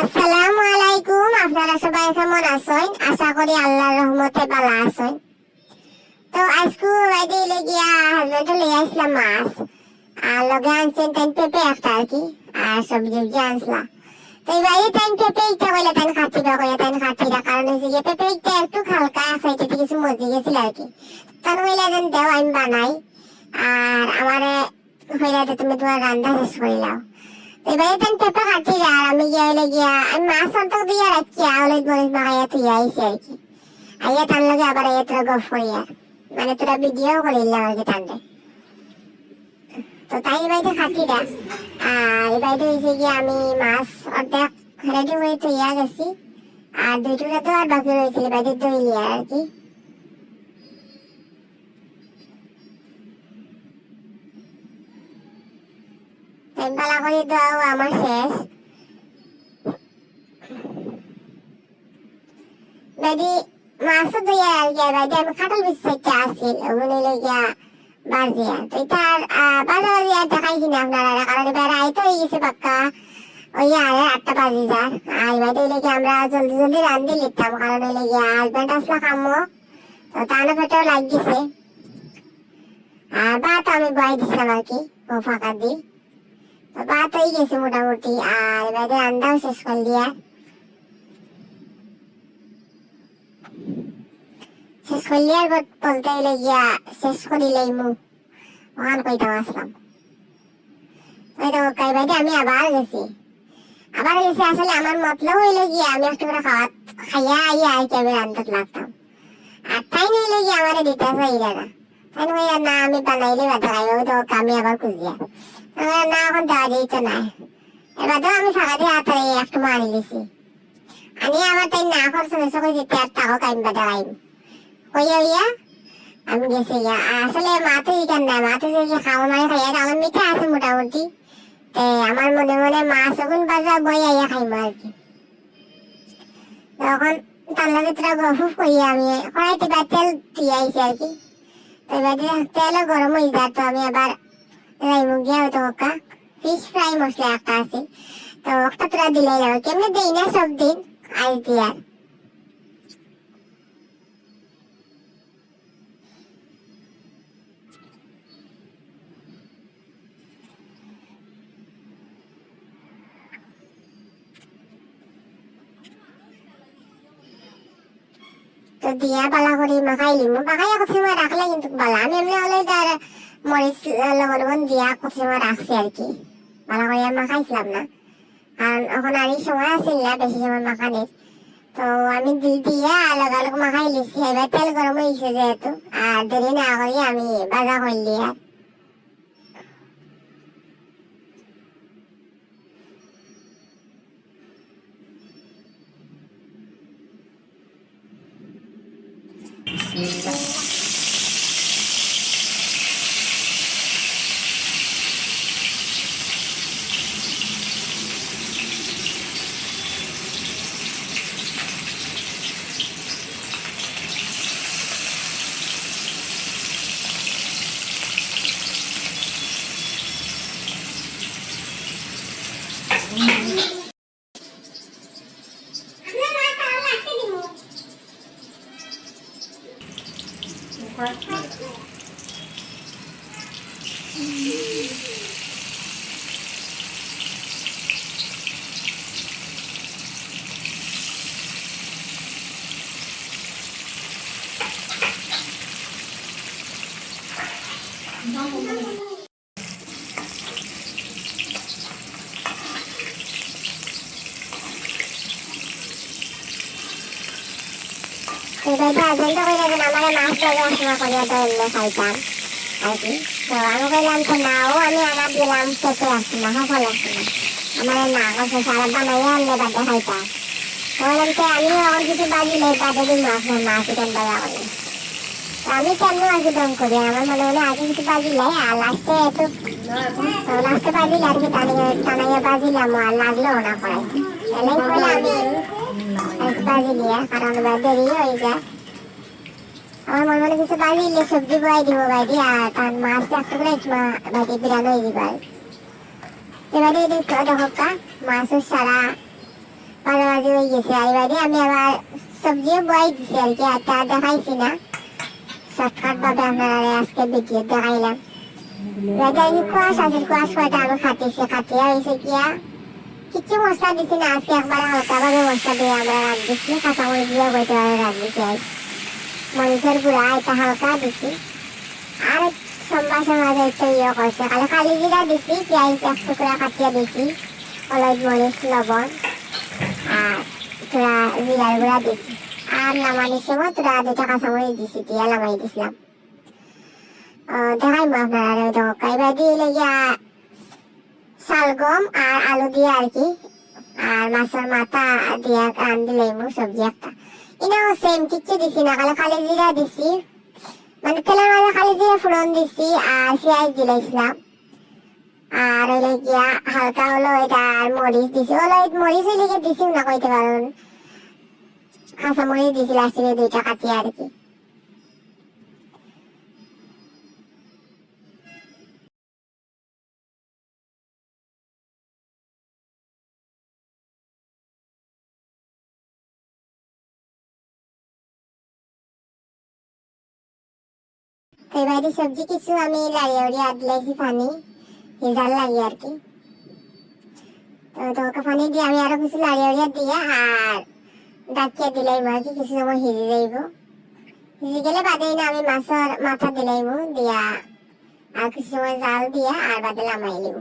আসসালামু আলাইকুম, আপনারা সবাই কেমন আছেন? আশা করি আল্লাহর রহমতে ভালো আছেন। তো আজকে বাইরে লেগিয়া হাজবেন্ড লিয়ে আসলাম মাছ। আর লগে আনছেন তাই পেঁপে একটা আর কি, আর সবজি উবজি আনসলা তো এই বাইরে তাই পেঁপে ইচ্ছা করলে তাই খাচ্ছি বা কইলে তাই খাচ্ছি না, কারণ হচ্ছে যে পেঁপে ইচ্ছা একটু হালকা সাইডে কিছু মজি গেছিল আর কি। তার হইলে যেন দেও, আমি বানাই। আর আমারে হইলে তুমি তোমার রান্না শেষ করে লাও আমি মাছ অন্তক দিয়ে রাখছি আউলে মরিচ মাখাইয়া তুই আইসি আর কি। আইয়া তার লগে আবার আইয়া তোরা গফ করি আর মানে তোরা ভিডিও করিলাম আর কি তান্ডে তো তাই খাটি দা আর এবারে হয়েছে গিয়ে আমি মাছ অর্ধেক রেডি হয়ে তুইয়া গেছি, আর দুইটুকু তো আর বাকি রয়েছে, এবারে দইলি আর কি। তাই বালা করে দেওয়াও আমার শেষ। বেদি মাছও দিয়ে আর গিয়া, বেদি আমি কাঁঠাল বিচ থেকে আসছিল ওগুলো লেগিয়া বাজিয়া। তো তার বাজা বাজিয়া দেখাইছি না আপনারা? কারণ এবার আইতে হয়ে গেছে পাক্কা। ওই আর আটটা বাজি যার। আর বেদি লেগে আমরা জলদি জলদি রান্ধি লিখতাম কারণ ওই লেগে হাজবেন্ড আসলা কামো। তো তার পেটেও লাগিয়েছে আর ভাত আমি বয় দিছিলাম আর কি, ও ফাঁকা দিই ভাত হয়ে গেছে মোটামুটি আর এবারে রান্নাও শেষ করে দিয়া শেষ করলি আর বলতে গেলে গিয়া শেষ করিলেই মু ওখান কইতাম আসলাম ওই তো কাই বাইতে আমি আবার গেছি আবার গেছি আসলে আমার মতলব হইলে গিয়া আমি একটু করে খাওয়া খাইয়া আইয়া আর কি আমি রান্নাত লাগতাম আর তাই নিলে গিয়ে আমার দিতে চাইলে না তাই না আমি বানাইলে বাধা খাই ওই তো আমি আবার খুঁজিয়া না, এখন দেওয়া যেত না এবার তো আমি ফাঁকা দিয়ে হাতে একটু মারি দিছি। আমি আবার তাই না করছে না সকল যেতে আর টাকা কাইম বা দেখাইম কইয়া হইয়া, আমি গেছি আসলে মাতে ইকান না মাতে যে খাওয়া মানে খাইয়া আমার মিঠা আছে মোটামুটি। আমার মনে মনে মাছ ওগুন বাজা বই আইয়া খাইম আর কি। তখন তার লগে তোরা গফুফ কইয়া আমি, কড়াইতে বা তেল দিয়ে আইছি আর কি। তো এবার তেলও গরম হয়ে যায় আমি আবার রাইমু গিয়া হয়তো ওকা ফিশ ফ্রাই মশলা একটা আছে তো একটা তোরা দিলাই যাবে কেমনে দেই না সব দিন আজ দিয়ার তো দিয়া বালা করে মাখাই লিমু মাখাইয়া কথা সময় রাখলে কিন্তু বালা আমি এমনি হলে তার মরিচ লবণ দিয়া সময় রাখছি আর কি। বালা করে না। কারণ এখন এই সময় আসিল না, বেশি সময় তো আমি দি দিয়া আলাদা মাখাই লিছি। এবার তেল গরম হয়েছে যেহেতু, আর দেরি না করি আমি বাজা করলি আর বিসমিল্লাহ এবার হাজবেন্ড কইলে যে আমার মাছ ধরে আসা করিয়া তো এমনি খাইতাম। আর কি? তো আমি কইলাম তো না ও, আমি আনা দিলাম পেঁপে আসছে না সফল আসছে না আমার না করছে সারা বানাইয়া এমনি বাদে খাইতাম। বললাম তো আমি এখন কিছু বাজিলে বাদে দিন মাছ মাছ চিকেন বাজা করি আমি কেমন কি দম করি? আমার মনে হলে আগে কিছু বাজিলে আর লাস্টে এত লাস্টে বাজিলে আর কি টানিয়ে টানাইয়া বাজিলাম আর লাগলেও না করে এলাই কইলে আমি এক বাজি দিয়া কারণ দেরি হয়ে যায়। আমার মনে মনে কিছু বাজি দিলে সবজি বয়াই দিব বাইদি আর তার মাছ একটা করে মা বাইদি বিরানো হয়ে দিব এবারে দেখো দেখো মাছের সারা বারো বাজে হয়ে গেছে। আর এবারে আমি আবার সবজিও বয়াই দিছি আর কি, আর তা দেখাইছি না। শর্টকাট ভাবে আপনারা আজকে ভিডিও দেখাইলাম। এবারে কুয়াশ আছে, কুয়াশ কয়টা আমি খাটিয়েছি খাটিয়ে হয়েছে গিয়া। কিছু মশলা দিছি না, আজকে একবার হালকা ভাবে মশলা দিয়ে আমরা রাঁধতেছি কাঁচামরিচ দিয়ে বইতে রাঁধতেছি আর মরিচের গুঁড়া এটা হালকা দিছি। আর সম্বাসের মাঝে একটু ইয়ে করছে খালি খালি জিরা দিছি, পেঁয়াজ এক টুকরা কাটিয়ে দিছি, হলুদ মরিচ, লবণ, আর তোরা জিরার গুঁড়া দিছি। আর নামানির সময় তোরা দুটা কাঁচামরিচ দিছি, দিয়ে নামাই দিছিলাম। দেখাই মা আপনারা ওই দোকা। এবার দিয়ে লেগে শালগম আর আলু দিয়ে আর কি। আর মাছের মাথা দিয়ে রান দিলে সবজি একটা। এটাও সেম কিচ্ছু দিছি না খালি খালি জিরা দিছি মানে তেলের মাঝে খালি জিরা ফুরন দিছি আর পেঁয়াজ দিলাইছিলাম হালকা হলো এটা আর মরিচ দিছি হলো মরিচ হইলে গিয়ে দিছি না কইতে পারুন কাঁচা মরিচ দিছি লাস্টে দুইটা কাটিয়ে আর কি তো এবারে সবজি কিছু আমি লাড়িয়ে উড়িয়ে আদলাইছি পানি। হিজাল লাগে আর কি। তো তোকে পানি দিয়ে আমি আরও কিছু লাড়িয়ে উড়িয়ে দিয়ে, আর ডাকিয়ে দিলাইম আর কি কিছু সময় হিজে যাইব। হিজে গেলে বাদে না আমি মাছের মাথা দিলাইম দিয়া আর কিছু সময় জাল দিয়া আর বাদে লামাই লিব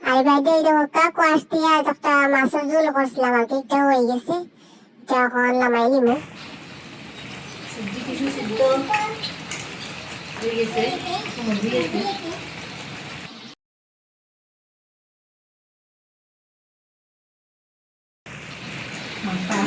আর বাইরে দেখা কোয়াশ দিয়া একটা মাছের ঝোল করছিলাম আর কি এটা হয়ে গেছে এটা এখন লামাই লিব সবজি কিছু সিদ্ধ হয়ে গেছে সময় হয়ে গেছে মাথা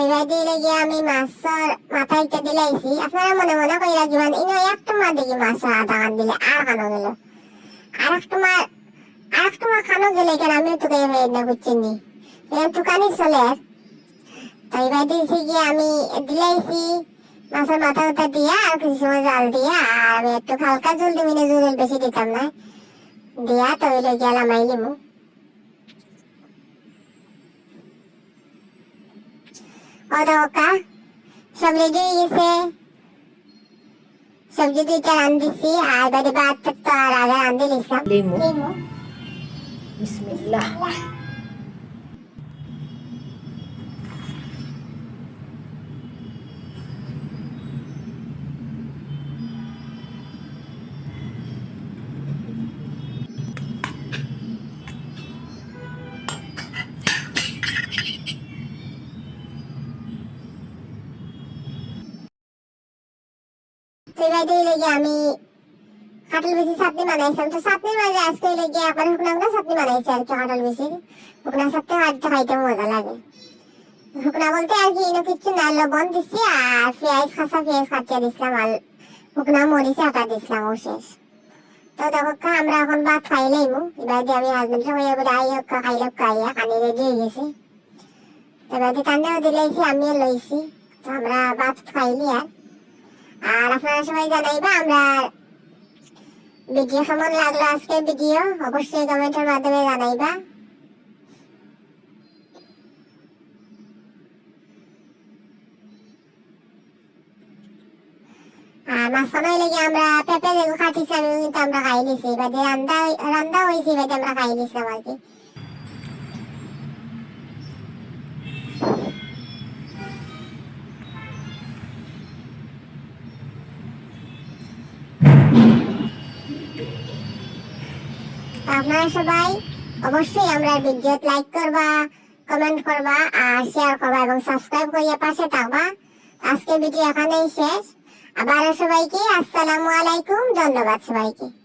সেইবার দিলে গিয়ে আমি মাছের মাথাইতে দিলাইছি আপনারা মনে মনে কইরা জীবন ইনো একটু মা দেখি মাছের কান দিলে আর খানো গেল? আর একটু মা আর একটু মা খানো গেলে কেন আমিও তোকে না বুঝছেন নি? তুকানি চলে। তো এবার দিয়েছি গিয়ে আমি দিলাইছি মাছের মাথা উঠা দিয়া, আর জাল দিয়া, আর না। দিয়া তো ওইলে গিয়ে লামাই লিমু ওদকা সব রেডি হয়ে গেছে সবজি দুইটা রান্ধিছি আর বাড়ি ভাত তো আর আগে রান্ধি লিখলাম লেমু এবার আমি কাঁঠাল বেশি চাটনি বানাইছিলাম তো চাটনির মাঝে আজকে লেগে একবার শুকনা শুকনা চাটনি বানাইছি আর কি কাঁঠাল বেশি শুকনা চাটনি হাঁটতে খাইতে মজা লাগে। শুকনা বলতে আর কি এনে কিচ্ছু না, লবণ দিচ্ছি আর পেঁয়াজ খাসা পেঁয়াজ কাটিয়ে দিছিলাম আর শুকনা মরিচ আটা দিছিলাম ও শেষ। তো দেখো আমরা এখন ভাত খাইলেইমু এবার দিয়ে আমি হাজবেন্ডের হয়ে বলে আই হোক খাইলে খাইয়া কানে রেডি হয়ে গেছি। এবার দিয়ে কান্দেও দিলাইছি, আমিও লইছি। তো আমরা ভাত খাইলি আর আর আপনারা সবাই জানাইবা আমরা ভিডিও কেমন লাগল আজকে ভিডিও অবশ্যই কমেন্টের মাধ্যমে জানাইবা মাঝখানে লেগে আমরা পেঁপে যেগুলো খাটিছি আমি আমরা খাই নিছি রান্দা রান্দা হয়েছে আমরা খাই নিছিলাম আর কি আপনারা সবাই অবশ্যই আমরা ভিডিও লাইক করবা কমেন্ট করবা, আর শেয়ার করবা এবং সাবস্ক্রাইব করিয়া পাশে থাকবা। আজকে ভিডিও এখানেই শেষ। আবার সবাইকে আসসালামু আলাইকুম, ধন্যবাদ সবাইকে।